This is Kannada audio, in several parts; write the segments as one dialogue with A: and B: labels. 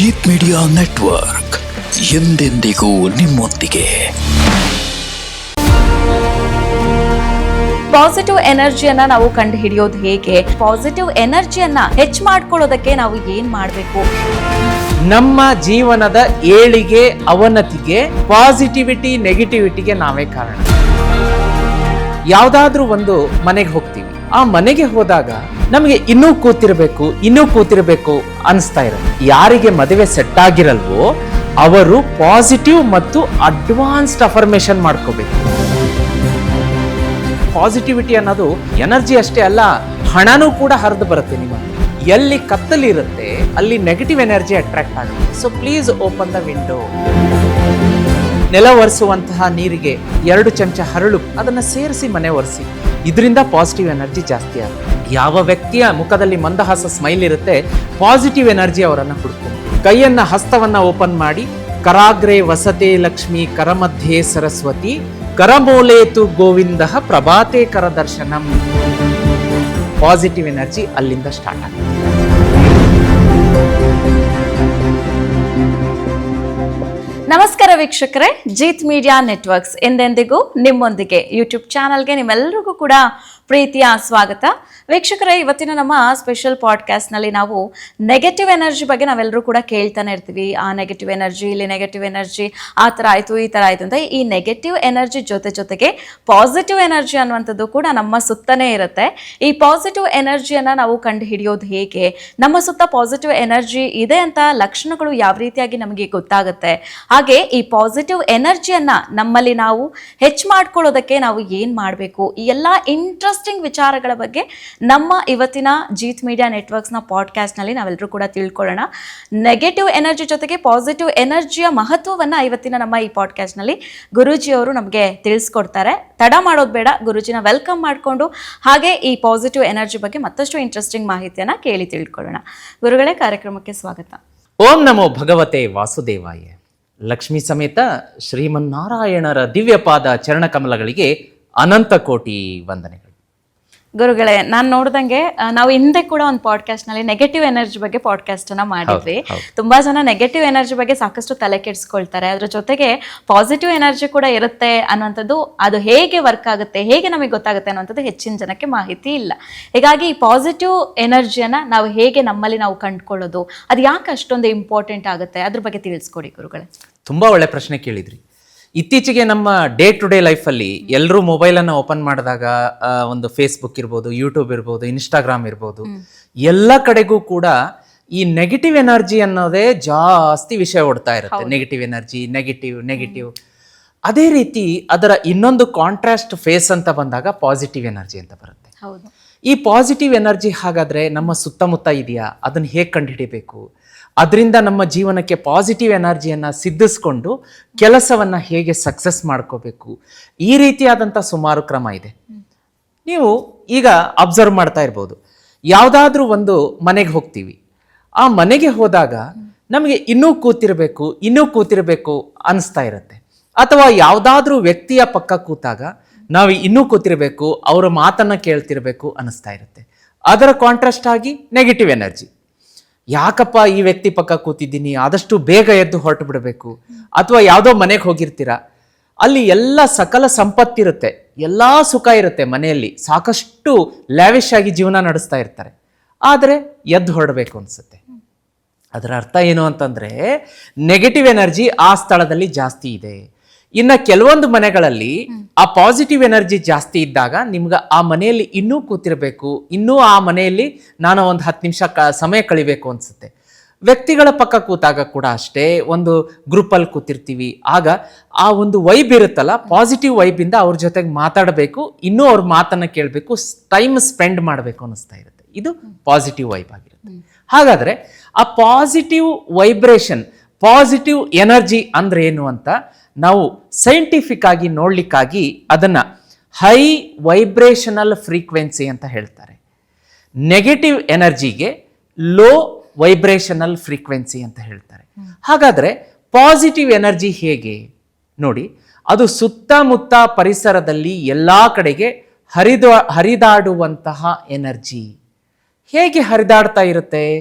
A: ಜೀತ್ ಮೀಡಿಯಾ ನೆಟ್ವರ್ಕ್ ಎಂದೆಂದಿಗೂ ನಿಮ್ಮೊಂದಿಗೆ.
B: ಪಾಸಿಟಿವ್ ಎನರ್ಜಿಯನ್ನ ನಾವು ಕಂಡು ಹಿಡಿಯೋದು ಹೇಗೆ ಪಾಸಿಟಿವ್ ಎನರ್ಜಿಯನ್ನ ಹೆಚ್ಚು ಮಾಡ್ಕೊಳ್ಳೋದಕ್ಕೆ ನಾವು ಏನ್ ಮಾಡಬೇಕು?
C: ನಮ್ಮ ಜೀವನದ ಏಳಿಗೆ ಅವನತಿಗೆ ಪಾಸಿಟಿವಿಟಿ ನೆಗೆಟಿವಿಟಿಗೆ ನಾವೇ ಕಾರಣ. ಯಾವುದಾದ್ರೂ ಒಂದು ಮನೆಗೆ ಹೋಗ್ತೀವಿ. ಆ ಮನೆಗೆ ಹೋದಾಗ ನಮಗೆ ಇನ್ನೂ ಕೂತಿರ್ಬೇಕು ಇನ್ನೂ ಕೂತಿರ್ಬೇಕು ಅನಿಸ್ತಾ ಇರುತ್ತೆ. ಯಾರಿಗೆ ಮದುವೆ ಸೆಟ್ ಆಗಿರಲ್ವೋ ಅವರು ಪಾಸಿಟಿವ್ ಮತ್ತು ಅಡ್ವಾನ್ಸ್ಡ್ ಅಫರ್ಮೇಶನ್ ಮಾಡ್ಕೋಬೇಕು. ಪಾಸಿಟಿವಿಟಿ ಅನ್ನೋದು ಎನರ್ಜಿ ಅಷ್ಟೇ ಅಲ್ಲ, ಹಣನೂ ಕೂಡ ಹರಿದು ಬರುತ್ತೆ ನಿಮ್ಮ ಎಲ್ಲಿ ಕತ್ತಲಿರುತ್ತೆ ಅಲ್ಲಿ ನೆಗೆಟಿವ್ ಎನರ್ಜಿ ಅಟ್ರಾಕ್ಟ್ ಆಗುತ್ತೆ. So please open the window ನೆಲ ಒರೆಸುವಂತಹ ನೀರಿಗೆ ಎರಡು ಚಮಚ ಹರಳು ಅದನ್ನು ಸೇರಿಸಿ ಮನೆ ಒರೆಸಿ. ಇದರಿಂದ ಪಾಸಿಟಿವ್ ಎನರ್ಜಿ ಜಾಸ್ತಿ ಆಗುತ್ತೆ. ಯಾವ ವ್ಯಕ್ತಿಯ ಮುಖದಲ್ಲಿ ಮಂದಹಾಸ ಸ್ಮೈಲ್ ಇರುತ್ತೆ ಪಾಸಿಟಿವ್ ಎನರ್ಜಿ ಅವರನ್ನು ಕೊಡುತ್ತೆ ಕೈಯನ್ನು ಹಸ್ತವನ್ನು ಓಪನ್ ಮಾಡಿ, ಕರಾಗ್ರೆ ವಸತೆ ಲಕ್ಷ್ಮಿ ಕರಮಧ್ಯೆ ಸರಸ್ವತಿ ಕರಮೂಲೇತು ಗೋವಿಂದ ಪ್ರಭಾತೆ ಕರ ದರ್ಶನಂ ಪಾಸಿಟಿವ್ ಎನರ್ಜಿ ಅಲ್ಲಿಂದ ಸ್ಟಾರ್ಟ್ ಆಗುತ್ತೆ.
B: ನಮಸ್ಕಾರ ವೀಕ್ಷಕರೇ ಜೀತ್ ಮೀಡಿಯಾ ನೆಟ್ವರ್ಕ್ಸ್ ಎಂದೆಂದಿಗೂ ನಿಮ್ಮೊಂದಿಗೆ ಯೂಟ್ಯೂಬ್ ಚಾನಲ್ಗೆ ನಿಮ್ಮೆಲ್ಲರಿಗೂ ಕೂಡ ಪ್ರೀತಿಯ ಸ್ವಾಗತ. ವೀಕ್ಷಕರೇ, ಇವತ್ತಿನ ನಮ್ಮ ಸ್ಪೆಷಲ್ ಪಾಡ್ಕಾಸ್ಟ್ನಲ್ಲಿ ನಾವು ನೆಗೆಟಿವ್ ಎನರ್ಜಿ ಬಗ್ಗೆ ನಾವೆಲ್ಲರೂ ಕೂಡ ಕೇಳ್ತಾನೆ ಇರ್ತೀವಿ. ಆ ನೆಗೆಟಿವ್ ಎನರ್ಜಿ ಇಲ್ಲಿ ನೆಗೆಟಿವ್ ಎನರ್ಜಿ ಆ ಥರ ಆಯಿತು, ಈ ಥರ ಆಯಿತು ಅಂತ. ಈ ನೆಗೆಟಿವ್ ಎನರ್ಜಿ ಜೊತೆ ಜೊತೆಗೆ ಪಾಸಿಟಿವ್ ಎನರ್ಜಿ ಅನ್ನುವಂಥದ್ದು ಕೂಡ ನಮ್ಮ ಸುತ್ತನೇ ಇರುತ್ತೆ. ಈ ಪಾಸಿಟಿವ್ ಎನರ್ಜಿಯನ್ನು ನಾವು ಕಂಡು ಹಿಡಿಯೋದು ಹೇಗೆ? ನಮ್ಮ ಸುತ್ತ ಪಾಸಿಟಿವ್ ಎನರ್ಜಿ ಇದೆ ಅಂತ ಲಕ್ಷಣಗಳು ಯಾವ ರೀತಿಯಾಗಿ ನಮಗೆ ಗೊತ್ತಾಗುತ್ತೆ? ಹಾಗೆ ಈ ಪಾಸಿಟಿವ್ ಎನರ್ಜಿಯನ್ನು ನಮ್ಮಲ್ಲಿ ನಾವು ಹೆಚ್ಚು ಮಾಡ್ಕೊಳ್ಳೋದಕ್ಕೆ ನಾವು ಏನು ಮಾಡಬೇಕು? ಈ ಎಲ್ಲ ಇಂಟ್ರೆಸ್ಟಿಂಗ್ ವಿಚಾರಗಳ ಬಗ್ಗೆ ನಮ್ಮ ಇವತ್ತಿನ ಜೀತ್ ಮೀಡಿಯಾ ನೆಟ್ವರ್ಕ್ಸ್ನ ಪಾಡ್ಕಾಸ್ಟ್ನಲ್ಲಿ ನಾವೆಲ್ಲರೂ ಕೂಡ ತಿಳ್ಕೊಳ್ಳೋಣ. ನೆಗೆಟಿವ್ ಎನರ್ಜಿ ಜೊತೆಗೆ ಪಾಸಿಟಿವ್ ಎನರ್ಜಿಯ ಮಹತ್ವವನ್ನು ಇವತ್ತಿನ ನಮ್ಮ ಈ ಪಾಡ್ಕಾಸ್ಟ್ನಲ್ಲಿ ಗುರೂಜಿಯವರು ನಮಗೆ ತಿಳಿಸ್ಕೊಡ್ತಾರೆ. ತಡ ಮಾಡೋದು ಬೇಡ, ಗುರುಜಿನ ವೆಲ್ಕಮ್ ಮಾಡಿಕೊಂಡು ಹಾಗೆ ಈ ಪಾಸಿಟಿವ್ ಎನರ್ಜಿ ಬಗ್ಗೆ ಮತ್ತಷ್ಟು ಇಂಟ್ರೆಸ್ಟಿಂಗ್ ಮಾಹಿತಿಯನ್ನು ಕೇಳಿ ತಿಳ್ಕೊಳ್ಳೋಣ. ಗುರುಗಳೇ, ಕಾರ್ಯಕ್ರಮಕ್ಕೆ ಸ್ವಾಗತ.
C: ಓಂ ನಮೋ ಭಗವತೆ ವಾಸುದೇವಾಯ. ಲಕ್ಷ್ಮೀ ಸಮೇತ ಶ್ರೀಮನ್ನಾರಾಯಣರ ದಿವ್ಯಪಾದ ಚರಣಕಮಲಗಳಿಗೆ ಅನಂತ ಕೋಟಿ ವಂದನೆಗಳು.
B: ಗುರುಗಳೇ ನಾನು ನೋಡ್ದಂಗೆ ನಾವು ಹಿಂದೆ ಕೂಡ ಒಂದು ಪಾಡ್ಕಾಸ್ಟ್ನಲ್ಲಿ ನೆಗೆಟಿವ್ ಎನರ್ಜಿ ಬಗ್ಗೆ ಪಾಡ್ಕಾಸ್ಟ್ ಅನ್ನ ಮಾಡಿದ್ವಿ. ತುಂಬಾ ಜನ ನೆಗೆಟಿವ್ ಎನರ್ಜಿ ಬಗ್ಗೆ ಸಾಕಷ್ಟು ತಲೆ ಕೆಡಿಸ್ಕೊಳ್ತಾರೆ. ಅದ್ರ ಜೊತೆಗೆ ಪಾಸಿಟಿವ್ ಎನರ್ಜಿ ಕೂಡ ಇರುತ್ತೆ ಅನ್ನುವಂಥದ್ದು ಅದು ಹೇಗೆ ವರ್ಕ್ ಆಗುತ್ತೆ ಹೇಗೆ ನಮಗೆ ಗೊತ್ತಾಗುತ್ತೆ ಅನ್ನುವಂಥದ್ದು ಹೆಚ್ಚಿನ ಜನಕ್ಕೆ ಮಾಹಿತಿ ಇಲ್ಲ. ಹೀಗಾಗಿ ಈ ಪಾಸಿಟಿವ್ ಎನರ್ಜಿಯನ್ನ ನಾವು ಹೇಗೆ ನಮ್ಮಲ್ಲಿ ನಾವು ಕಂಡುಕೊಳ್ಳೋದು ಅದು ಯಾಕೆ ಅಷ್ಟೊಂದು ಇಂಪಾರ್ಟೆಂಟ್ ಆಗುತ್ತೆ ಅದ್ರ ಬಗ್ಗೆ ತಿಳಿಸ್ಕೊಡಿ ಗುರುಗಳೇ.
C: ತುಂಬಾ ಒಳ್ಳೆ ಪ್ರಶ್ನೆ ಕೇಳಿದ್ರಿ. ಇತ್ತೀಚೆಗೆ ನಮ್ಮ ಡೇ ಟು ಡೇ ಲೈಫಲ್ಲಿ ಎಲ್ಲರೂ ಮೊಬೈಲನ್ನು ಓಪನ್ ಮಾಡಿದಾಗ ಒಂದು ಫೇಸ್ಬುಕ್ ಇರ್ಬೋದು ಯೂಟ್ಯೂಬ್ ಇರ್ಬೋದು ಇನ್ಸ್ಟಾಗ್ರಾಮ್ ಇರ್ಬೋದು ಎಲ್ಲ ಕಡೆಗೂ ಕೂಡ ಈ ನೆಗೆಟಿವ್ ಎನರ್ಜಿ ಅನ್ನೋದೇ ಜಾಸ್ತಿ ವಿಷಯ ಓಡ್ತಾ ಇರುತ್ತೆ. ನೆಗೆಟಿವ್ ಎನರ್ಜಿ ನೆಗೆಟಿವ್ ನೆಗೆಟಿವ್ ಅದೇ ರೀತಿ ಅದರ ಇನ್ನೊಂದು ಕಾಂಟ್ರಾಸ್ಟ್ ಫೇಸ್ ಅಂತ ಬಂದಾಗ ಪಾಸಿಟಿವ್ ಎನರ್ಜಿ ಅಂತ ಬರುತ್ತೆ.
B: ಹೌದು.
C: ಈ ಪಾಸಿಟಿವ್ ಎನರ್ಜಿ ಹಾಗಾದ್ರೆ ನಮ್ಮ ಸುತ್ತಮುತ್ತ ಇದೆಯಾ? ಅದನ್ನು ಹೇಗೆ ಕಂಡುಹಿಡಿಬೇಕು? ಅದರಿಂದ ನಮ್ಮ ಜೀವನಕ್ಕೆ ಪಾಸಿಟಿವ್ ಎನರ್ಜಿಯನ್ನು ಸಿದ್ಧಿಸ್ಕೊಂಡು ಕೆಲಸವನ್ನು ಹೇಗೆ ಸಕ್ಸಸ್ ಮಾಡ್ಕೋಬೇಕು? ಈ ರೀತಿಯಾದಂಥ ಸುಮಾರು ಕ್ರಮ ಇದೆ. ನೀವು ಈಗ ಅಬ್ಸರ್ವ್ ಮಾಡ್ತಾ ಇರ್ಬೋದು. ಯಾವುದಾದ್ರೂ ಒಂದು ಮನೆಗೆ ಹೋಗ್ತೀವಿ. ಆ ಮನೆಗೆ ಹೋದಾಗ ನಮಗೆ ಇನ್ನೂ ಕೂತಿರಬೇಕು ಇನ್ನೂ ಕೂತಿರಬೇಕು ಅನಿಸ್ತಾ ಇರುತ್ತೆ. ಅಥವಾ ಯಾವುದಾದ್ರೂ ವ್ಯಕ್ತಿಯ ಪಕ್ಕ ಕೂತಾಗ ನಾವು ಇನ್ನೂ ಕೂತಿರಬೇಕು, ಅವರ ಮಾತನ್ನು ಕೇಳ್ತಿರಬೇಕು ಅನಿಸ್ತಾ ಇರುತ್ತೆ. ಅದರ ಕಾಂಟ್ರಾಸ್ಟ್ ಆಗಿ ನೆಗೆಟಿವ್ ಎನರ್ಜಿ ಯಾಕಪ್ಪ ಈ ವ್ಯಕ್ತಿ ಪಕ್ಕ ಕೂತಿದ್ದೀನಿ? ಆದಷ್ಟು ಬೇಗ ಎದ್ದು ಹೊರಟು ಬಿಡಬೇಕು. ಅಥವಾ ಯಾವುದೋ ಮನೆಗೆ ಹೋಗಿರ್ತೀರ? ಅಲ್ಲಿ ಎಲ್ಲ ಸಕಲ ಸಂಪತ್ತಿರುತ್ತೆ ಎಲ್ಲ ಸುಖ ಇರುತ್ತೆ ಮನೆಯಲ್ಲಿ. ಸಾಕಷ್ಟು ಲ್ಯಾವಿಶ್ ಆಗಿ ಜೀವನ ನಡೆಸ್ತಾ ಇರ್ತಾರೆ. ಆದರೆ ಎದ್ದು ಹೊರಡಬೇಕು ಅನಿಸುತ್ತೆ. ಅದರ ಅರ್ಥ ಏನು ಅಂತಂದರೆ ನೆಗೆಟಿವ್ ಎನರ್ಜಿ ಆ ಸ್ಥಳದಲ್ಲಿ ಜಾಸ್ತಿ ಇದೆ. ಇನ್ನ ಕೆಲವೊಂದು ಮನೆಗಳಲ್ಲಿ ಆ ಪಾಸಿಟಿವ್ ಎನರ್ಜಿ ಜಾಸ್ತಿ ಇದ್ದಾಗ ನಿಮ್ಗೆ ಆ ಮನೆಯಲ್ಲಿ ಇನ್ನೂ ಕೂತಿರಬೇಕು ಇನ್ನೂ ಆ ಮನೆಯಲ್ಲಿ ನಾನು ಒಂದು ಹತ್ತು ನಿಮಿಷ ಕ ಸಮಯ ಕಳಿಬೇಕು ಅನ್ಸುತ್ತೆ. ವ್ಯಕ್ತಿಗಳ ಪಕ್ಕ ಕೂತಾಗ ಕೂಡ ಅಷ್ಟೇ ಒಂದು ಗ್ರೂಪಲ್ಲಿ ಕೂತಿರ್ತೀವಿ. ಆಗ ಆ ಒಂದು ವೈಬ್ ಇರುತ್ತಲ್ಲ ಪಾಸಿಟಿವ್ ವೈಬಿಂದ ಅವ್ರ ಜೊತೆಗೆ ಮಾತಾಡಬೇಕು ಇನ್ನೂ ಅವ್ರ ಮಾತನ್ನ ಕೇಳಬೇಕು ಟೈಮ್ ಸ್ಪೆಂಡ್ ಮಾಡಬೇಕು ಅನ್ನಿಸ್ತಾ ಇರುತ್ತೆ. ಇದು ಪಾಸಿಟಿವ್ ವೈಬ್ ಆಗಿರುತ್ತೆ. ಹಾಗಾದ್ರೆ ಆ ಪಾಸಿಟಿವ್ ವೈಬ್ರೇಷನ್ ಪಾಸಿಟಿವ್ ಎನರ್ಜಿ ಅಂದ್ರೆ ಏನು ಅಂತ ನಾವು ಸೈಂಟಿಫಿಕ್ ಆಗಿ ನೋಡ್ಲಿಕ್ಕಾಗಿ ಅದನ್ನ ಹೈ ವೈಬ್ರೇಷನಲ್ ಫ್ರೀಕ್ವೆನ್ಸಿ ಅಂತ ಹೇಳ್ತಾರೆ. ನೆಗೆಟಿವ್ ಎನರ್ಜಿಗೆ ಲೋ ವೈಬ್ರೇಷನಲ್ ಫ್ರೀಕ್ವೆನ್ಸಿ ಅಂತ ಹೇಳ್ತಾರೆ. ಹಾಗಾದ್ರೆ ಪಾಸಿಟಿವ್ ಎನರ್ಜಿ ಹೇಗೆ? ನೋಡಿ, ಅದು ಸುತ್ತಮುತ್ತ ಪರಿಸರದಲ್ಲಿ ಎಲ್ಲ ಕಡೆಗೆ ಹರಿದ, ಹರಿದಾಡುವಂತಹ ಎನರ್ಜಿ ಹೇಗೆ ಹರಿದಾಡ್ತಾ ಇರುತ್ತೆ?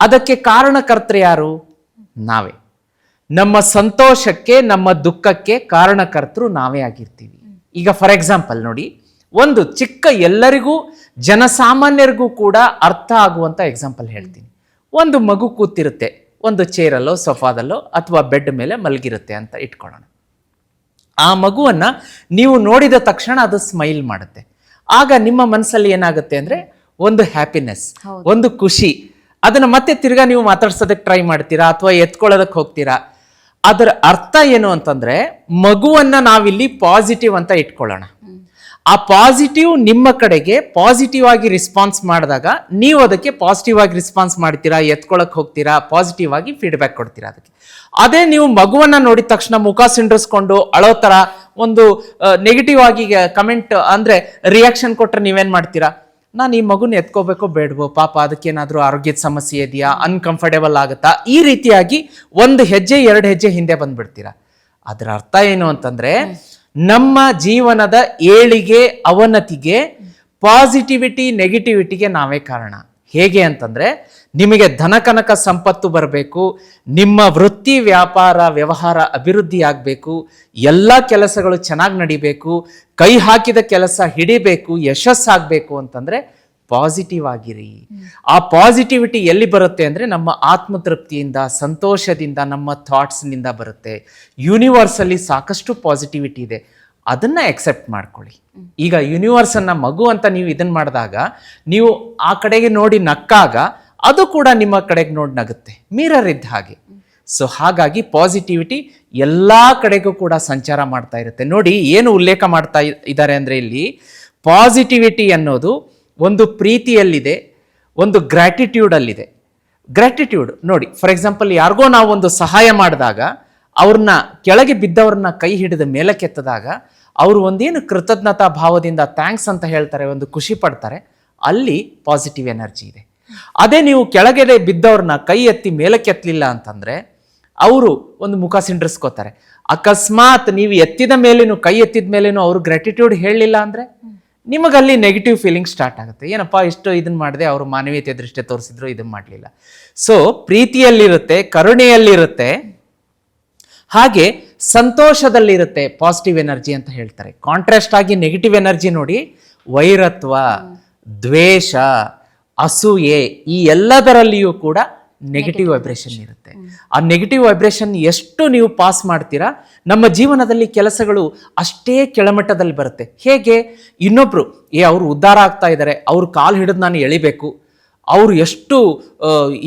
C: ಅದಕ್ಕೆ ಕಾರಣಕರ್ತರು ಯಾರು? ನಾವೇ. ನಮ್ಮ ಸಂತೋಷಕ್ಕೆ ನಮ್ಮ ದುಃಖಕ್ಕೆ ಕಾರಣಕರ್ತರು ನಾವೇ ಆಗಿರ್ತೀವಿ. ಈಗ ಫಾರ್ ಎಕ್ಸಾಂಪಲ್ ನೋಡಿ ಒಂದು ಚಿಕ್ಕ ಎಲ್ಲರಿಗೂ ಜನಸಾಮಾನ್ಯರಿಗೂ ಕೂಡ ಅರ್ಥ ಆಗುವಂಥ ಎಕ್ಸಾಂಪಲ್ ಹೇಳ್ತೀನಿ. ಒಂದು ಮಗು ಕೂತಿರುತ್ತೆ ಒಂದು ಚೇರಲ್ಲೋ ಸೋಫಾದಲ್ಲೋ ಅಥವಾ ಬೆಡ್ ಮೇಲೆ ಮಲಗಿರುತ್ತೆ ಅಂತ ಇಟ್ಕೊಳ್ಳೋಣ. ಆ ಮಗುವನ್ನ ನೀವು ನೋಡಿದ ತಕ್ಷಣ ಅದು ಸ್ಮೈಲ್ ಮಾಡುತ್ತೆ. ಆಗ ನಿಮ್ಮ ಮನಸ್ಸಲ್ಲಿ ಏನಾಗುತ್ತೆ ಅಂದರೆ ಒಂದು ಹ್ಯಾಪಿನೆಸ್ ಒಂದು ಖುಷಿ. ಅದನ್ನ ಮತ್ತೆ ತಿರ್ಗಾ ನೀವು ಮಾತಾಡ್ಸೋದಕ್ಕೆ ಟ್ರೈ ಮಾಡ್ತೀರಾ ಅಥವಾ ಎತ್ಕೊಳ್ಳೋದಕ್ಕೆ ಹೋಗ್ತೀರಾ? ಅದರ ಅರ್ಥ ಏನು ಅಂತಂದ್ರೆ ಮಗುವನ್ನ ನಾವಿಲ್ಲಿ ಪಾಸಿಟಿವ್ ಅಂತ ಇಟ್ಕೊಳ್ಳೋಣ. ಆ ಪಾಸಿಟಿವ್ ನಿಮ್ಮ ಕಡೆಗೆ ಪಾಸಿಟಿವ್ ಆಗಿ ರಿಸ್ಪಾನ್ಸ್ ಮಾಡಿದಾಗ ನೀವು ಅದಕ್ಕೆ ಪಾಸಿಟಿವ್ ಆಗಿ ರಿಸ್ಪಾನ್ಸ್ ಮಾಡ್ತೀರಾ, ಎತ್ಕೊಳಕ್ ಹೋಗ್ತೀರಾ ಪಾಸಿಟಿವ್ ಆಗಿ ಫೀಡ್ಬ್ಯಾಕ್ ಕೊಡ್ತೀರಾ ಅದಕ್ಕೆ. ಅದೇ ನೀವು ಮಗುವನ್ನ ನೋಡಿದ ತಕ್ಷಣ ಮುಖ ಸಿಂಡ್ರಿಸ್ಕೊಂಡು ಅಳೋ ತರ ಒಂದು ನೆಗೆಟಿವ್ ಆಗಿ ಕಮೆಂಟ್ ಅಂದ್ರೆ ರಿಯಾಕ್ಷನ್ ಕೊಟ್ರೆ ನೀವೇನ್ ಮಾಡ್ತೀರಾ? ನಾನು ಈ ಮಗುನ ಎತ್ಕೋಬೇಕೋ ಬೇಡವೋ? ಪಾಪ ಅದಕ್ಕೇನಾದರೂ ಆರೋಗ್ಯದ ಸಮಸ್ಯೆ ಇದೆಯಾ? ಅನ್ಕಂಫರ್ಟೇಬಲ್ ಆಗುತ್ತಾ? ಈ ರೀತಿಯಾಗಿ ಒಂದು ಹೆಜ್ಜೆ, ಎರಡು ಹೆಜ್ಜೆ ಹಿಂದೆ ಬಂದ್ಬಿಡ್ತೀರಾ? ಅದರ ಅರ್ಥ ಏನು ಅಂತಂದ್ರೆ, ನಮ್ಮ ಜೀವನದ ಏಳಿಗೆ, ಅವನತಿಗೆ ಪಾಸಿಟಿವಿಟಿ ನೆಗೆಟಿವಿಟಿಗೆ ನಾವೇ ಕಾರಣ. ಹೇಗೆ ಅಂತಂದ್ರೆ ನಿಮಗೆ ಧನಕನಕ ಸಂಪತ್ತು ಬರಬೇಕು, ನಿಮ್ಮ ವೃತ್ತಿ ವ್ಯಾಪಾರ ವ್ಯವಹಾರ ಅಭಿವೃದ್ಧಿ ಆಗಬೇಕು, ಎಲ್ಲ ಕೆಲಸಗಳು ಚೆನ್ನಾಗಿ ನಡಿಬೇಕು, ಕೈ ಹಾಕಿದ ಕೆಲಸ ಹಿಡಿಬೇಕು, ಯಶಸ್ಸಾಗಬೇಕು ಅಂತಂದರೆ ಪಾಸಿಟಿವ್ ಆಗಿರಿ. ಆ ಪಾಸಿಟಿವಿಟಿ ಎಲ್ಲಿ ಬರುತ್ತೆ ಅಂದರೆ ನಮ್ಮ ಆತ್ಮತೃಪ್ತಿಯಿಂದ, ಸಂತೋಷದಿಂದ, ನಮ್ಮ ಥಾಟ್ಸ್ನಿಂದ ಬರುತ್ತೆ. ಯೂನಿವರ್ಸಲ್ಲಿ ಸಾಕಷ್ಟು ಪಾಸಿಟಿವಿಟಿ ಇದೆ. ಅದನ್ನು ಎಕ್ಸೆಪ್ಟ್ ಮಾಡ್ಕೊಳ್ಳಿ. ಈಗ ಯೂನಿವರ್ಸನ್ನು ಮಗು ಅಂತ ನೀವು ಇದನ್ನು ಮಾಡಿದಾಗ, ನೀವು ಆ ಕಡೆಗೆ ನೋಡಿ ನಕ್ಕಾಗ ಅದು ಕೂಡ ನಿಮ್ಮ ಕಡೆಗೆ ನೋಡಿ ನಗುತ್ತೆ. ಮಿರರ್ ಇದ್ದ ಹಾಗೆ. ಸೊ ಹಾಗಾಗಿ ಪಾಸಿಟಿವಿಟಿ ಎಲ್ಲ ಕಡೆಗೂ ಕೂಡ ಸಂಚಾರ ಮಾಡ್ತಾ ಇರುತ್ತೆ. ನೋಡಿ, ಏನು ಉಲ್ಲೇಖ ಮಾಡ್ತಾ ಇದ್ದಾರೆ ಅಂದರೆ ಇಲ್ಲಿ ಪಾಸಿಟಿವಿಟಿ ಅನ್ನೋದು ಒಂದು ಪ್ರೀತಿಯಲ್ಲಿದೆ, ಒಂದು ಗ್ರ್ಯಾಟಿಟ್ಯೂಡಲ್ಲಿದೆ ಗ್ರ್ಯಾಟಿಟ್ಯೂಡ್ ನೋಡಿ ಫಾರ್ ಎಕ್ಸಾಂಪಲ್ ಯಾರಿಗೋ ನಾವು ಒಂದು ಸಹಾಯ ಮಾಡಿದಾಗ ಅವ್ರನ್ನ ಕೆಳಗೆ ಬಿದ್ದವ್ರನ್ನ ಕೈ ಹಿಡಿದ ಮೇಲಕ್ಕೆತ್ತದಾಗ ಅವರು ಒಂದೇನು ಕೃತಜ್ಞತಾ ಭಾವದಿಂದ ಥ್ಯಾಂಕ್ಸ್ ಅಂತ ಹೇಳ್ತಾರೆ, ಒಂದು ಖುಷಿ ಪಡ್ತಾರೆ, ಅಲ್ಲಿ ಪಾಸಿಟಿವ್ ಎನರ್ಜಿ ಇದೆ. ಅದೇ ನೀವು ಕೆಳಗಡೆ ಬಿದ್ದವ್ರನ್ನ ಕೈ ಎತ್ತಿ ಮೇಲಕ್ಕೆತ್ತಲಿಲ್ಲ ಅಂತಂದ್ರೆ ಅವರು ಒಂದು ಮುಖ ಸಿಂಡ್ರಿಸ್ಕೋತಾರೆ. ಅಕಸ್ಮಾತ್ ನೀವು ಎತ್ತಿದ ಮೇಲೇನು, ಕೈ ಎತ್ತಿದ ಮೇಲೇನು ಅವರು ಗ್ರ್ಯಾಟಿಟ್ಯೂಡ್ ಹೇಳಲಿಲ್ಲ ಅಂದ್ರೆ ನಿಮಗಲ್ಲಿ ನೆಗೆಟಿವ್ ಫೀಲಿಂಗ್ ಸ್ಟಾರ್ಟ್ ಆಗುತ್ತೆ. ಏನಪ್ಪ ಇಷ್ಟು ಇದನ್ನ ಮಾಡಿದೆ, ಅವರು ಮಾನವೀಯತೆ ದೃಷ್ಟಿ ತೋರಿಸಿದ್ರು ಇದನ್ನ ಮಾಡಲಿಲ್ಲ. ಸೊ ಪ್ರೀತಿಯಲ್ಲಿರುತ್ತೆ, ಕರುಣೆಯಲ್ಲಿರುತ್ತೆ, ಹಾಗೆ ಸಂತೋಷದಲ್ಲಿರುತ್ತೆ ಪಾಸಿಟಿವ್ ಎನರ್ಜಿ ಅಂತ ಹೇಳ್ತಾರೆ. ಕಾಂಟ್ರಾಸ್ಟ್ ಆಗಿ ನೆಗೆಟಿವ್ ಎನರ್ಜಿ ನೋಡಿ, ವೈರತ್ವ, ದ್ವೇಷ ಅಸೂಯೆ ಈ ಎಲ್ಲದರಲ್ಲಿಯೂ ಕೂಡ ನೆಗೆಟಿವ್ ವೈಬ್ರೇಷನ್ ಇರುತ್ತೆ. ಆ ನೆಗೆಟಿವ್ ವೈಬ್ರೇಷನ್ ಎಷ್ಟು ನೀವು ಪಾಸ್ ಮಾಡ್ತೀರಾ ನಮ್ಮ ಜೀವನದಲ್ಲಿ ಕೆಲಸಗಳು ಅಷ್ಟೇ ಕೆಳಮಟ್ಟದಲ್ಲಿ ಬರುತ್ತೆ. ಹೇಗೆ? ಇನ್ನೊಬ್ರು ಏ ಅವರು ಉದ್ಧಾರ ಆಗ್ತಾ ಇದ್ದಾರೆ ಅವ್ರ ಕಾಲು ಹಿಡಿದು ನಾನು ಎಳಿಬೇಕು ಅವರು ಎಷ್ಟು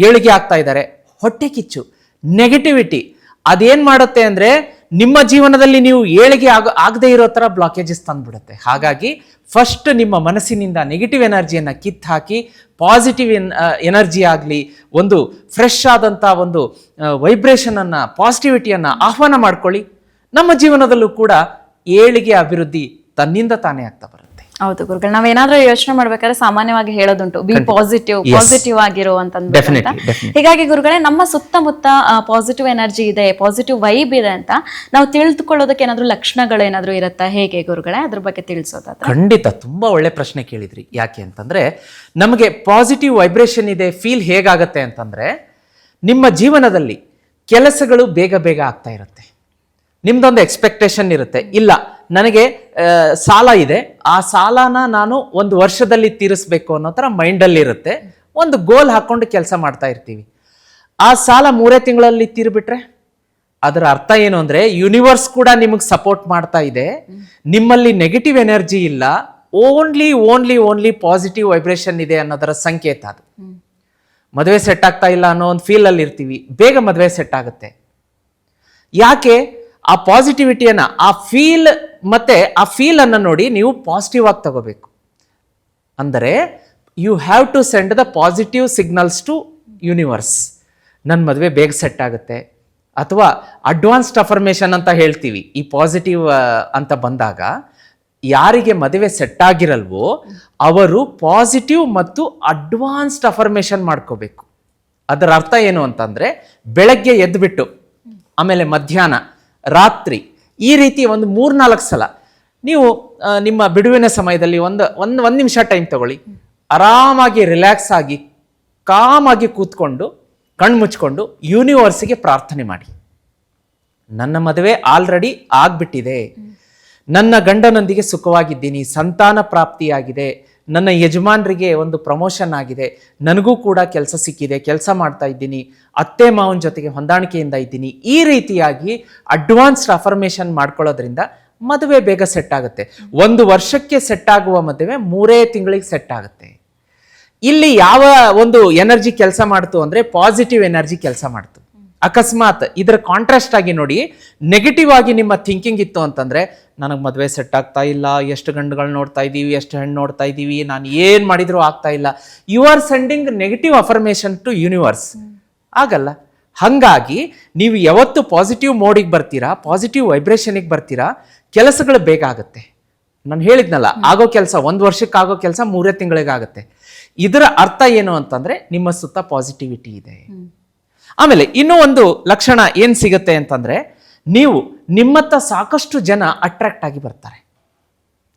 C: ಏಳಿಗೆ ಆಗ್ತಾ ಇದ್ದಾರೆ ಹೊಟ್ಟೆ ಕಿಚ್ಚು. ನೆಗೆಟಿವಿಟಿ ಅದೇನು ಮಾಡುತ್ತೆ ಅಂದ್ರೆ ನಿಮ್ಮ ಜೀವನದಲ್ಲಿ ನೀವು ಏಳಿಗೆ ಆಗ, ಆಗದೇ ಇರೋ ಥರ ಬ್ಲಾಕೇಜಸ್ ತಂದುಬಿಡುತ್ತೆ. ಹಾಗಾಗಿ ಫಸ್ಟ್ ನಿಮ್ಮ ಮನಸ್ಸಿನಿಂದ ನೆಗೆಟಿವ್ ಎನರ್ಜಿಯನ್ನು ಕಿತ್ತಾಕಿ ಪಾಸಿಟಿವ್ ಪಾಸಿಟಿವ್ ಎನರ್ಜಿ ಆಗಲಿ, ಒಂದು ಫ್ರೆಶ್ ಆದಂಥ ಒಂದು ವೈಬ್ರೇಷನನ್ನು ಪಾಸಿಟಿವಿಟಿಯನ್ನ ಆಹ್ವಾನ ಮಾಡ್ಕೊಳ್ಳಿ. ನಮ್ಮ ಜೀವನದಲ್ಲೂ ಕೂಡ ಏಳಿಗೆ ಅಭಿವೃದ್ಧಿ ತನ್ನಿಂದ ತಾನೇ ಆಗ್ತಾ ಬರುತ್ತೆ.
B: ಹೌದು ಗುರುಗಳು ನಾವೇನಾದ್ರೂ ಯೋಚನೆ ಮಾಡ್ಬೇಕಾದ್ರೆ ಸಾಮಾನ್ಯವಾಗಿ ಹೇಳೋದುಂಟು. B positive. ಪಾಸಿಟಿವ್ ಆಗಿರೋ ಅಂತಂದ್ಬಿಟ್ಟು. ಹೀಗಾಗಿ ಗುರುಗಳೇ ನಮ್ಮ ಸುತ್ತಮುತ್ತ ಪಾಸಿಟಿವ್ ಎನರ್ಜಿ ಇದೆ ಪಾಸಿಟಿವ್ ವೈಬ್ ಇದೆ ಅಂತ ನಾವು ತಿಳಿದುಕೊಳ್ಳೋದಕ್ಕೆ ಏನಾದ್ರೂ ಲಕ್ಷಣಗಳು ಏನಾದ್ರೂ ಇರುತ್ತಾ? ಹೇಗೆ ಗುರುಗಳೇ? ಅದ್ರ ಬಗ್ಗೆ ತಿಳಿಸೋದ
C: ಖಂಡಿತ ತುಂಬಾ ಒಳ್ಳೆ ಪ್ರಶ್ನೆ ಕೇಳಿದ್ರಿ. ಯಾಕೆ ಅಂತಂದ್ರೆ ನಮಗೆ ಪಾಸಿಟಿವ್ ವೈಬ್ರೇಷನ್ ಇದೆ ಫೀಲ್ ಹೇಗಾಗತ್ತೆ ಅಂತಂದ್ರೆ ನಿಮ್ಮ ಜೀವನದಲ್ಲಿ ಕೆಲಸಗಳು ಬೇಗ ಬೇಗ ಆಗ್ತಾ ಇರುತ್ತೆ. ನಿಮ್ದೊಂದು ಎಕ್ಸ್ಪೆಕ್ಟೇಷನ್ ಇರುತ್ತೆ. ಇಲ್ಲ ನನಗೆ ಸಾಲ ಇದೆ. ಆ ಸಾಲನ ನಾನು ಒಂದು ವರ್ಷದಲ್ಲಿ ತೀರಿಸ್ಬೇಕು ಅನ್ನೋ ಥರ ಮೈಂಡಲ್ಲಿರುತ್ತೆ. ಒಂದು ಗೋಲ್ ಹಾಕ್ಕೊಂಡು ಕೆಲಸ ಮಾಡ್ತಾ ಇರ್ತೀವಿ. ಆ ಸಾಲ ಮೂರೇ ತಿಂಗಳಲ್ಲಿ ತೀರಿಬಿಟ್ರೆ? ಅದರ ಅರ್ಥ ಏನು ಅಂದರೆ ಯೂನಿವರ್ಸ್ ಕೂಡ ನಿಮಗೆ ಸಪೋರ್ಟ್ ಮಾಡ್ತಾ ಇದೆ. ನಿಮ್ಮಲ್ಲಿ ನೆಗೆಟಿವ್ ಎನರ್ಜಿ ಇಲ್ಲ. Only only only positive vibration ಇದೆ ಅನ್ನೋದರ ಸಂಕೇತ ಅದು. ಮದುವೆ ಸೆಟ್ ಆಗ್ತಾ ಇಲ್ಲ ಅನ್ನೋ ಒಂದು ಫೀಲಲ್ಲಿ ಇರ್ತೀವಿ ಬೇಗ ಮದುವೆ ಸೆಟ್ ಆಗುತ್ತೆ. ಯಾಕೆ? ಆ ಪಾಸಿಟಿವಿಟಿಯನ್ನು ಆ ಫೀಲ್ ಮತ್ತೆ ಆ ಫೀಲನ್ನು ನೋಡಿ ನೀವು ಪಾಸಿಟಿವ್ ಆಗಿ ತಗೋಬೇಕು. ಅಂದರೆ you have to send the positive signals to universe ನನ್ನ ಮದುವೆ ಬೇಗ ಸೆಟ್ ಆಗುತ್ತೆ. ಅಥವಾ ಅಡ್ವಾನ್ಸ್ಡ್ ಅಫರ್ಮೇಷನ್ ಅಂತ ಹೇಳ್ತೀವಿ. ಈ ಪಾಸಿಟಿವ್ ಅಂತ ಬಂದಾಗ, ಯಾರಿಗೆ ಮದುವೆ ಸೆಟ್ ಆಗಿರಲ್ವೋ, ಅವರು ಪಾಸಿಟಿವ್ ಮತ್ತು ಅಡ್ವಾನ್ಸ್ಡ್ ಅಫರ್ಮೇಷನ್ ಮಾಡ್ಕೋಬೇಕು. ಅದರ ಅರ್ಥ ಏನು ಅಂತಂದರೆ, ಬೆಳಗ್ಗೆ ಎದ್ದುಬಿಟ್ಟು ಆಮೇಲೆ ಮಧ್ಯಾಹ್ನ ರಾತ್ರಿ. ಈ ರೀತಿ ಒಂದು ಮೂರ್ನಾಲ್ಕು ಸಲ. ನೀವು ನಿಮ್ಮ ಬಿಡುವಿನ ಸಮಯದಲ್ಲಿ ಒಂದು ಒಂದು ಒಂದು ನಿಮಿಷ ಟೈಮ್ ತಗೊಳ್ಳಿ. ಆರಾಮಾಗಿ ರಿಲ್ಯಾಕ್ಸ್ ಆಗಿ, ಕಾಮಾಗಿ ಕೂತ್ಕೊಂಡು, ಕಣ್ಣು ಮುಚ್ಕೊಂಡು, ಯೂನಿವರ್ಸ್ಗೆ ಪ್ರಾರ್ಥನೆ ಮಾಡಿ. ನನ್ನ ಮದುವೆ ಆಲ್ರೆಡಿ ಆಗ್ಬಿಟ್ಟಿದೆ. ನನ್ನ ಗಂಡನೊಂದಿಗೆ ಸುಖವಾಗಿದ್ದೀನಿ, ಸಂತಾನ ಪ್ರಾಪ್ತಿಯಾಗಿದೆ. ನನ್ನ ಯಜಮಾನರಿಗೆ ಒಂದು ಪ್ರಮೋಷನ್ ಆಗಿದೆ. ನನಗೂ ಕೂಡ ಕೆಲಸ ಸಿಕ್ಕಿದೆ, ಕೆಲಸ ಮಾಡ್ತಾ ಇದ್ದೀನಿ. ಅತ್ತೆ ಮಾವನ ಜೊತೆಗೆ ಹೊಂದಾಣಿಕೆಯಿಂದ ಇದ್ದೀನಿ. ಈ ರೀತಿಯಾಗಿ ಅಡ್ವಾನ್ಸ್ಡ್ ಅಫರ್ಮೇಷನ್ ಮಾಡ್ಕೊಳ್ಳೋದ್ರಿಂದ ಮದುವೆ ಬೇಗ ಸೆಟ್ ಆಗುತ್ತೆ. ಒಂದು ವರ್ಷಕ್ಕೆ ಸೆಟ್ ಆಗುವ ಮದುವೆ ಮೂರೇ ತಿಂಗಳಿಗೆ ಸೆಟ್ ಆಗುತ್ತೆ. ಇಲ್ಲಿ ಯಾವ ಒಂದು ಎನರ್ಜಿ ಕೆಲಸ ಮಾಡ್ತು ಅಂದರೆ ಪಾಸಿಟಿವ್ ಎನರ್ಜಿ ಕೆಲಸ ಮಾಡ್ತು. ಅಕಸ್ಮಾತ್ ಇದರ ಕಾಂಟ್ರಾಸ್ಟ್ ಆಗಿ ನೋಡಿ ನೆಗೆಟಿವ್ ಆಗಿ ನಿಮ್ಮ ಥಿಂಕಿಂಗ್ ಇತ್ತು ಅಂತಂದ್ರೆ, ನನಗೆ ಮದುವೆ ಸೆಟ್ ಆಗ್ತಾ ಇಲ್ಲ, ಎಷ್ಟು ಗಂಡುಗಳು ನೋಡ್ತಾ ಇದ್ದೀವಿ ಎಷ್ಟು ಹೆಣ್ಣು ನೋಡ್ತಾ ಇದ್ದೀವಿ ನಾನು ಏನು ಮಾಡಿದರೂ ಆಗ್ತಾ ಇಲ್ಲ. You are sending negative affirmation to universe ಆಗಲ್ಲ. ಹಾಗಾಗಿ, ನೀವು ಯಾವತ್ತು ಪಾಸಿಟಿವ್ ಮೋಡಿಗೆ ಬರ್ತೀರಾ ಪಾಸಿಟಿವ್ ವೈಬ್ರೇಷನಿಗೆ ಬರ್ತೀರಾ, ಕೆಲಸಗಳು ಬೇಗ ಆಗುತ್ತೆ. ನಾನು ಹೇಳಿದ್ನಲ್ಲ, ಆಗೋ ಕೆಲಸ ಒಂದು ವರ್ಷಕ್ಕೆ ಆಗೋ ಕೆಲಸ ಮೂರೇ ತಿಂಗಳಿಗಾಗುತ್ತೆ ಇದರ ಅರ್ಥ ಏನು ಅಂತಂದ್ರೆ, ನಿಮ್ಮ ಸುತ್ತ ಪಾಸಿಟಿವಿಟಿ ಇದೆ. ಆಮೇಲೆ ಇನ್ನೂ ಒಂದು ಲಕ್ಷಣ ಏನು ಸಿಗುತ್ತೆ ಅಂತಂದ್ರೆ ನೀವು ನಿಮ್ಮತ್ತ ಸಾಕಷ್ಟು ಜನ ಅಟ್ರಾಕ್ಟ್ ಆಗಿ ಬರ್ತಾರೆ.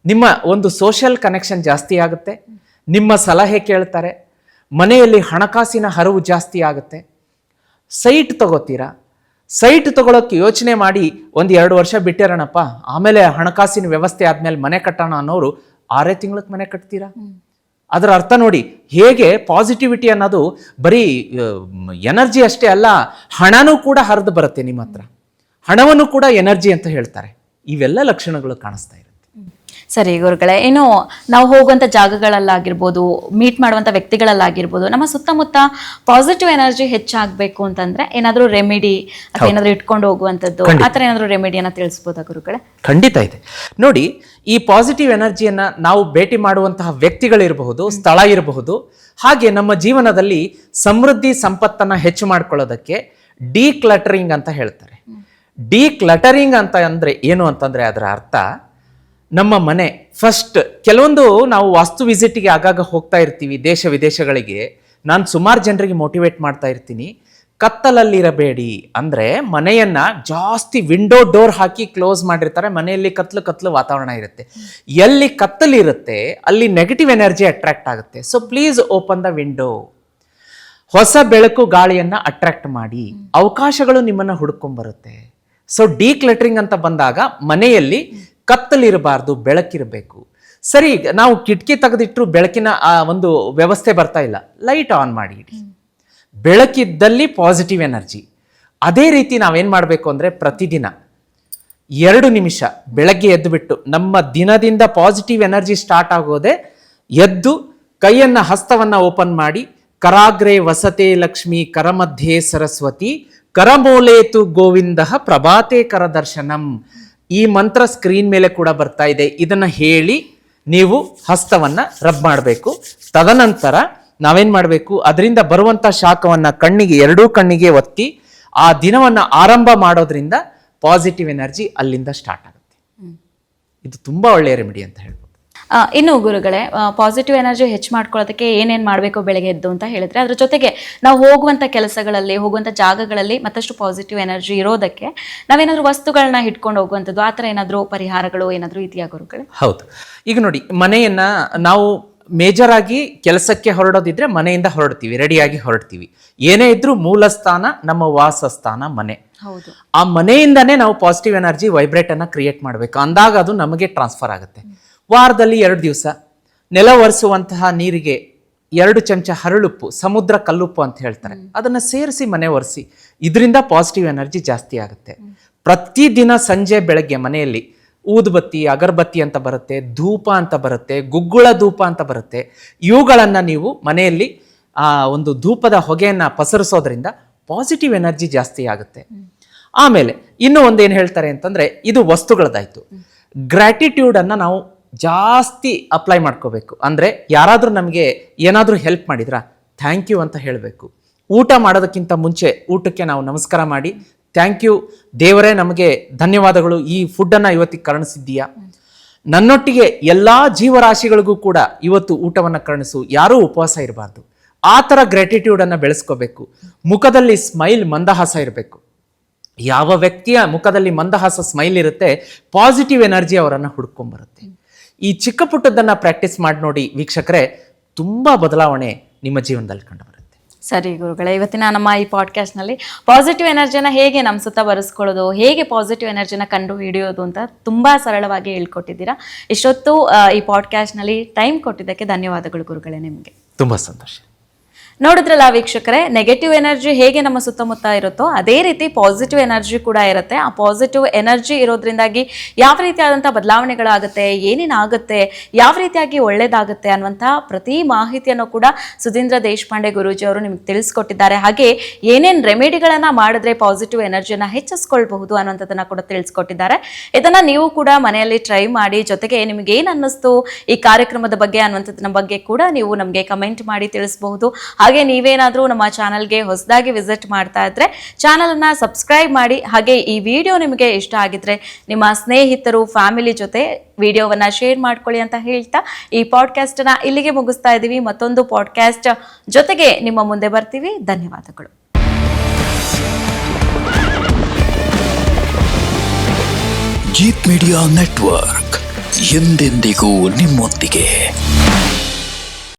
C: ನಿಮ್ಮ ಒಂದು ಸೋಷಿಯಲ್ ಕನೆಕ್ಷನ್ ಜಾಸ್ತಿ ಆಗುತ್ತೆ. ನಿಮ್ಮ ಸಲಹೆ ಕೇಳ್ತಾರೆ. ಮನೆಯಲ್ಲಿ ಹಣಕಾಸಿನ ಹರಿವು ಜಾಸ್ತಿ ಆಗುತ್ತೆ. ಸೈಟ್ ತಗೋತೀರಾ? ಸೈಟ್ ತಗೊಳಕ್ಕೆ ಯೋಚನೆ ಮಾಡಿ ಒಂದು ಎರಡು ವರ್ಷ ಬಿಟ್ಟಿರೋಣಪ್ಪ. ಆಮೇಲೆ ಹಣಕಾಸಿನ ವ್ಯವಸ್ಥೆ ಆದಮೇಲೆ ಮನೆ ಕಟ್ಟೋಣ ಅನ್ನೋರು ಆರೇ ತಿಂಗಳಿಗೆ ಮನೆ ಕಟ್ತೀರಾ? ಅದರ ಅರ್ಥ ನೋಡಿ, ಹೇಗೆ ಪಾಸಿಟಿವಿಟಿ ಅನ್ನೋದು ಬರೀ ಎನರ್ಜಿ ಅಷ್ಟೇ ಅಲ್ಲ, ಹಣನೂ ಕೂಡ ಹರಿದು ಬರುತ್ತೆ ನಿಮ್ಮ ಹತ್ರ. ಹಣವನ್ನು ಕೂಡ ಎನರ್ಜಿ ಅಂತ ಹೇಳ್ತಾರೆ. ಇವೆಲ್ಲ ಲಕ್ಷಣಗಳು ಕಾಣಿಸ್ತಾ ಇರುತ್ತೆ.
B: ಸರಿ ಗುರುಗಳೇ ಏನು ನಾವು ಹೋಗುವಂಥ ಜಾಗಗಳಲ್ಲಾಗಿರ್ಬೋದು ಮೀಟ್ ಮಾಡುವಂಥ ವ್ಯಕ್ತಿಗಳಲ್ಲಾಗಿರ್ಬೋದು ನಮ್ಮ ಸುತ್ತಮುತ್ತ ಪಾಸಿಟಿವ್ ಎನರ್ಜಿ ಹೆಚ್ಚಾಗಬೇಕು ಅಂತಂದ್ರೆ ಏನಾದರೂ ರೆಮಿಡಿ ಅಥವಾ ಏನಾದರೂ ಇಟ್ಕೊಂಡು ಹೋಗುವಂಥದ್ದು ಆ ಥರ ಏನಾದರೂ ರೆಮಿಡಿಯನ್ನು ತಿಳಿಸ್ಬೋದಾ ಗುರುಗಳೇ?
C: ಖಂಡಿತ ಇದೆ. ನೋಡಿ ಈ ಪಾಸಿಟಿವ್ ಎನರ್ಜಿಯನ್ನ ನಾವು ಭೇಟಿ ಮಾಡುವಂತಹ ವ್ಯಕ್ತಿಗಳಿರಬಹುದು ಸ್ಥಳ ಇರಬಹುದು ಹಾಗೆ ನಮ್ಮ ಜೀವನದಲ್ಲಿ ಸಮೃದ್ಧಿ ಸಂಪತ್ತನ್ನ ಹೆಚ್ಚು ಮಾಡ್ಕೊಳ್ಳೋದಕ್ಕೆ ಡಿ ಕ್ಲಟರಿಂಗ್ ಅಂತ ಹೇಳ್ತಾರೆ. ಡಿ ಕ್ಲಟರಿಂಗ್ ಅಂತ ಅಂದರೆ ಏನು ಅಂತಂದ್ರೆ ಅದರ ಅರ್ಥ ನಮ್ಮ ಮನೆ. ಫಸ್ಟ್ ಕೆಲವೊಂದು ನಾವು ವಾಸ್ತು ವಿಸಿಟಿಗೆ ಆಗಾಗ ಹೋಗ್ತಾ ಇರ್ತೀವಿ ದೇಶ ವಿದೇಶಗಳಿಗೆ. ನಾನು ಸುಮಾರು ಜನರಿಗೆ ಮೋಟಿವೇಟ್ ಮಾಡ್ತಾ ಇರ್ತೀನಿ. ಕತ್ತಲಲ್ಲಿರಬೇಡಿ ಅಂದರೆ ಮನೆಯನ್ನು ಜಾಸ್ತಿ ವಿಂಡೋ ಡೋರ್ ಹಾಕಿ ಕ್ಲೋಸ್ ಮಾಡಿರ್ತಾರೆ. ಮನೆಯಲ್ಲಿ ಕತ್ಲು ಕತ್ಲು ವಾತಾವರಣ ಇರುತ್ತೆ. ಎಲ್ಲಿ ಕತ್ತಲಿರುತ್ತೆ, ಅಲ್ಲಿ ನೆಗೆಟಿವ್ ಎನರ್ಜಿ ಅಟ್ರಾಕ್ಟ್ ಆಗುತ್ತೆ. So please open the window ಹೊಸ ಬೆಳಕು ಗಾಳಿಯನ್ನು ಅಟ್ರಾಕ್ಟ್ ಮಾಡಿ. ಅವಕಾಶಗಳು ನಿಮ್ಮನ್ನು ಹುಡ್ಕೊಂಬರುತ್ತೆ ಸೊ ಸೊ ಲೆಟ್ರಿಂಗ್ ಅಂತ ಬಂದಾಗ ಮನೆಯಲ್ಲಿ ಕತ್ತಲಿರಬಾರ್ದು ಬೆಳಕಿರಬೇಕು. ಸರಿ ನಾವು ಕಿಟಕಿ ತೆಗೆದಿಟ್ಟರು ಬೆಳಕಿನ ಆ ಒಂದು ವ್ಯವಸ್ಥೆ ಬರ್ತಾ ಇಲ್ಲ. ಲೈಟ್ ಆನ್ ಮಾಡಿ ಇಡಿ. ಬೆಳಕಿದ್ದಲ್ಲಿ ಪಾಸಿಟಿವ್ ಎನರ್ಜಿ ಅದೇ ರೀತಿ ನಾವೇನು ಮಾಡಬೇಕು ಅಂದರೆ ಪ್ರತಿದಿನ ಎರಡು ನಿಮಿಷ ಬೆಳಗ್ಗೆ ಎದ್ದುಬಿಟ್ಟು ನಮ್ಮ ದಿನದಿಂದ ಪಾಸಿಟಿವ್ ಎನರ್ಜಿ ಸ್ಟಾರ್ಟ್ ಆಗೋದೆ ಎದ್ದು ಕೈಯನ್ನು ಹಸ್ತವನ್ನು ಓಪನ್ ಮಾಡಿ ಕರಾಗ್ರೆ ವಸತೆ ಲಕ್ಷ್ಮಿ ಕರಮಧ್ಯೆ ಸರಸ್ವತಿ ಕರಮೂಲೇತು ಗೋವಿಂದ ಪ್ರಭಾತೆ ಕರದರ್ಶನಂ. ಈ ಮಂತ್ರ ಸ್ಕ್ರೀನ್ ಮೇಲೆ ಕೂಡ ಬರ್ತಾ ಇದೆ. ಇದನ್ನ ಹೇಳಿ ನೀವು ಹಸ್ತವನ್ನ ರಬ್ ಮಾಡಬೇಕು. ತದನಂತರ ನಾವೇನ್ ಮಾಡಬೇಕು? ಅದರಿಂದ ಬರುವಂತ ಶಾಖವನ್ನು ಕಣ್ಣಿಗೆ ಎರಡೂ ಕಣ್ಣಿಗೆ ಒತ್ತಿ ಆ ದಿನವನ್ನ ಆರಂಭ ಮಾಡೋದ್ರಿಂದ ಪಾಸಿಟಿವ್ ಎನರ್ಜಿ ಅಲ್ಲಿಂದ ಸ್ಟಾರ್ಟ್ ಆಗುತ್ತೆ. ಇದು ತುಂಬಾ ಒಳ್ಳೆಯ ರೆಮಿಡಿ ಅಂತ
B: ಆ, ಇನ್ನು ಗುರುಗಳೇ ಪಾಸಿಟಿವ್ ಎನರ್ಜಿ ಹೆಚ್ಚು ಮಾಡ್ಕೊಳ್ಳೋದಕ್ಕೆ ಏನೇನು ಮಾಡಬೇಕು ಬೆಳಗ್ಗೆ ಎದ್ದು ಅಂತ ಹೇಳಿದ್ರೆ ಅದ್ರ ಜೊತೆಗೆ ನಾವು ಹೋಗುವಂಥ ಕೆಲಸಗಳಲ್ಲಿ ಹೋಗುವಂಥ ಜಾಗಗಳಲ್ಲಿ ಮತ್ತಷ್ಟು ಪಾಸಿಟಿವ್ ಎನರ್ಜಿ ಇರೋದಕ್ಕೆ ನಾವೇನಾದರೂ ವಸ್ತುಗಳನ್ನ ಹಿಡ್ಕೊಂಡು ಹೋಗುವಂಥದ್ದು ಆ ಥರ ಏನಾದರೂ ಪರಿಹಾರಗಳು ಏನಾದರೂ ಇದೆಯಾ ಗುರುಗಳು?
C: ಹೌದು. ಈಗ ನೋಡಿ ಮನೆಯನ್ನ ನಾವು ಮೇಜರ್ ಆಗಿ ಕೆಲಸಕ್ಕೆ ಹೊರಡೋದಿದ್ರೆ ಮನೆಯಿಂದ ಹೊರಡ್ತೀವಿ ರೆಡಿಯಾಗಿ ಹೊರಡ್ತೀವಿ. ಏನೇ ಇದ್ರೂ ಮೂಲ ಸ್ಥಾನ ನಮ್ಮ ವಾಸಸ್ಥಾನ ಮನೆ.
B: ಹೌದು.
C: ಆ ಮನೆಯಿಂದನೇ ನಾವು ಪಾಸಿಟಿವ್ ಎನರ್ಜಿ ವೈಬ್ರೇಟ್ ಅನ್ನ ಕ್ರಿಯೇಟ್ ಮಾಡಬೇಕು. ಅಂದಾಗ ಅದು ನಮಗೆ ಟ್ರಾನ್ಸ್ಫರ್ ಆಗುತ್ತೆ. ವಾರದಲ್ಲಿ ಎರಡು ದಿವಸ ನೆಲ ಒರೆಸುವಂತಹ ನೀರಿಗೆ ಎರಡು ಚಮಚ ಹರಳುಪ್ಪು ಸಮುದ್ರ ಕಲ್ಲುಪ್ಪು ಅಂತ ಹೇಳ್ತಾರೆ. ಅದನ್ನು ಸೇರಿಸಿ ಮನೆ ಒರೆಸಿ ಇದರಿಂದ ಪಾಸಿಟಿವ್ ಎನರ್ಜಿ ಜಾಸ್ತಿ ಆಗುತ್ತೆ. ಪ್ರತಿದಿನ ಸಂಜೆ ಬೆಳಗ್ಗೆ ಮನೆಯಲ್ಲಿ ಊದುಬತ್ತಿ ಅಗರಬತ್ತಿ ಅಂತ ಬರುತ್ತೆ ಧೂಪ ಅಂತ ಬರುತ್ತೆ ಗುಗ್ಗುಳ ಧೂಪ ಅಂತ ಬರುತ್ತೆ. ಇವುಗಳನ್ನು ನೀವು ಮನೆಯಲ್ಲಿ ಆ ಒಂದು ಧೂಪದ ಹೊಗೆಯನ್ನು ಪಸರಿಸೋದ್ರಿಂದ ಪಾಸಿಟಿವ್ ಎನರ್ಜಿ ಜಾಸ್ತಿ ಆಗುತ್ತೆ. ಆಮೇಲೆ ಇನ್ನೂ ಒಂದೇನು ಹೇಳ್ತಾರೆ ಅಂತಂದರೆ ಇದು ವಸ್ತುಗಳದ್ದಾಯಿತು. ಗ್ರ್ಯಾಟಿಟ್ಯೂಡನ್ನು ನಾವು ಜಾಸ್ತಿ ಅಪ್ಲೈ ಮಾಡ್ಕೋಬೇಕು. ಅಂದರೆ ಯಾರಾದರೂ ನಮಗೆ ಏನಾದರೂ ಹೆಲ್ಪ್ ಮಾಡಿದ್ರಾ ಥ್ಯಾಂಕ್ ಯು ಅಂತ ಹೇಳಬೇಕು. ಊಟ ಮಾಡೋದಕ್ಕಿಂತ ಮುಂಚೆ ಊಟಕ್ಕೆ ನಾವು ನಮಸ್ಕಾರ ಮಾಡಿ ಥ್ಯಾಂಕ್ ಯು ದೇವರೇ ನಮಗೆ ಧನ್ಯವಾದಗಳು. ಈ ಫುಡ್ಡನ್ನು ಇವತ್ತಿಗೆ ಕರುಣಿಸಿದ್ದೀಯಾ? ನನ್ನೊಟ್ಟಿಗೆ ಎಲ್ಲ ಜೀವರಾಶಿಗಳಿಗೂ ಕೂಡ ಇವತ್ತು ಊಟವನ್ನು ಕರುಣಿಸು. ಯಾರೂ ಉಪವಾಸ ಇರಬಾರ್ದು. ಆ ಥರ ಗ್ರ್ಯಾಟಿಟ್ಯೂಡನ್ನು ಬೆಳೆಸ್ಕೋಬೇಕು. ಮುಖದಲ್ಲಿ ಸ್ಮೈಲ್ ಮಂದಹಾಸ ಇರಬೇಕು. ಯಾವ ವ್ಯಕ್ತಿಯ ಮುಖದಲ್ಲಿ ಮಂದಹಾಸ ಸ್ಮೈಲ್ ಇರುತ್ತೆ ಪಾಸಿಟಿವ್ ಎನರ್ಜಿ ಅವರನ್ನು ಹುಡ್ಕೊಂಬರುತ್ತೆ. ಈ ಚಿಕ್ಕ ಪುಟ್ಟದ್ದನ್ನು ಪ್ರಾಕ್ಟೀಸ್ ಮಾಡಿ ನೋಡಿ ವೀಕ್ಷಕರೇ ತುಂಬಾ ಬದಲಾವಣೆ ನಿಮ್ಮ ಜೀವನದಲ್ಲಿ ಕಂಡು ಬರುತ್ತೆ.
B: ಸರಿ ಗುರುಗಳೇ ಇವತ್ತಿನ ನಮ್ಮ ಈ ಪಾಡ್ಕಾಸ್ಟ್ನಲ್ಲಿ ಪಾಸಿಟಿವ್ ಎನರ್ಜಿನ ಹೇಗೆ ನಮ್ಮ ಸುತ್ತ ಬರೆಸ್ಕೊಳ್ಳೋದು ಹೇಗೆ ಪಾಸಿಟಿವ್ ಎನರ್ಜಿನ ಕಂಡು ಹಿಡಿಯೋದು ಅಂತ ತುಂಬ ಸರಳವಾಗಿ ಹೇಳ್ಕೊಟ್ಟಿದ್ದೀರಾ. ಇಷ್ಟೊತ್ತು ಈ ಪಾಡ್ಕಾಸ್ಟ್ನಲ್ಲಿ ಟೈಮ್ ಕೊಟ್ಟಿದ್ದಕ್ಕೆ ಧನ್ಯವಾದಗಳು ಗುರುಗಳೇ ನಿಮಗೆ.
C: ತುಂಬ ಸಂತೋಷ.
B: ನೋಡಿದ್ರಲ್ಲ ವೀಕ್ಷಕರೇ ನೆಗೆಟಿವ್ ಎನರ್ಜಿ ಹೇಗೆ ನಮ್ಮ ಸುತ್ತಮುತ್ತ ಇರುತ್ತೋ, ಅದೇ ರೀತಿ ಪಾಸಿಟಿವ್ ಎನರ್ಜಿ ಕೂಡ ಇರುತ್ತೆ. ಆ ಪಾಸಿಟಿವ್ ಎನರ್ಜಿ ಇರೋದ್ರಿಂದಾಗಿ ಯಾವ ರೀತಿಯಾದಂಥ ಬದಲಾವಣೆಗಳಾಗುತ್ತೆ, ಏನೇನಾಗುತ್ತೆ, ಯಾವ ರೀತಿಯಾಗಿ ಒಳ್ಳೆಯದಾಗುತ್ತೆ ಅನ್ನುವಂಥ ಪ್ರತಿ ಮಾಹಿತಿಯನ್ನು ಕೂಡ ಸುಧೀಂದ್ರ ದೇಶಪಾಂಡೆ ಗುರೂಜಿ ಅವರು ನಿಮ್ಗೆ ತಿಳಿಸ್ಕೊಟ್ಟಿದ್ದಾರೆ. ಹಾಗೆ ಏನೇನು ರೆಮಿಡಿಗಳನ್ನು ಮಾಡಿದ್ರೆ ಪಾಸಿಟಿವ್ ಎನರ್ಜಿಯನ್ನು ಹೆಚ್ಚಿಸ್ಕೊಳ್ಬಹುದು ಅನ್ನುವಂಥದ್ದನ್ನ ಕೂಡ ತಿಳಿಸ್ಕೊಟ್ಟಿದ್ದಾರೆ. ಇದನ್ನು ನೀವು ಕೂಡ ಮನೆಯಲ್ಲಿ ಟ್ರೈ ಮಾಡಿ, ಜೊತೆಗೆ ನಿಮಗೆ ಅನ್ನಿಸ್ತು ಈ ಕಾರ್ಯಕ್ರಮದ ಬಗ್ಗೆ ಅನ್ನುವಂಥದ್ದನ್ನ ಬಗ್ಗೆ ಕೂಡ ನೀವು ನಮಗೆ ಕಮೆಂಟ್ ಮಾಡಿ ತಿಳಿಸಬಹುದು. ಹಾಗೆ ನೀವೇನಾದರೂ ನಮ್ಮ ಚಾನಲ್ಗೆ ಹೊಸದಾಗಿ ವಿಸಿಟ್ ಮಾಡ್ತಾ ಇದ್ರೆ ಚಾನಲನ್ನು ಸಬ್ಸ್ಕ್ರೈಬ್ ಮಾಡಿ. ಹಾಗೆ ಈ ವಿಡಿಯೋ ನಿಮಗೆ ಇಷ್ಟ ಆಗಿದ್ರೆ ನಿಮ್ಮ ಸ್ನೇಹಿತರು ಫ್ಯಾಮಿಲಿ ಜೊತೆ ವಿಡಿಯೋವನ್ನ ಶೇರ್ ಮಾಡ್ಕೊಳ್ಳಿ ಅಂತ ಹೇಳ್ತಾ ಈ ಪಾಡ್ಕಾಸ್ಟನ್ನು ಇಲ್ಲಿಗೆ ಮುಗಿಸ್ತಾ ಇದ್ದೀವಿ. ಮತ್ತೊಂದು ಪಾಡ್ಕಾಸ್ಟ್ ಜೊತೆಗೆ ನಿಮ್ಮ ಮುಂದೆ ಬರ್ತೀವಿ. ಧನ್ಯವಾದಗಳು.
A: ಜೀತ್ ಮೀಡಿಯಾ ನೆಟ್ವರ್ಕ್ ಎಂದೆಂದಿಗೂ ನಿಮ್ಮೊಂದಿಗೆ.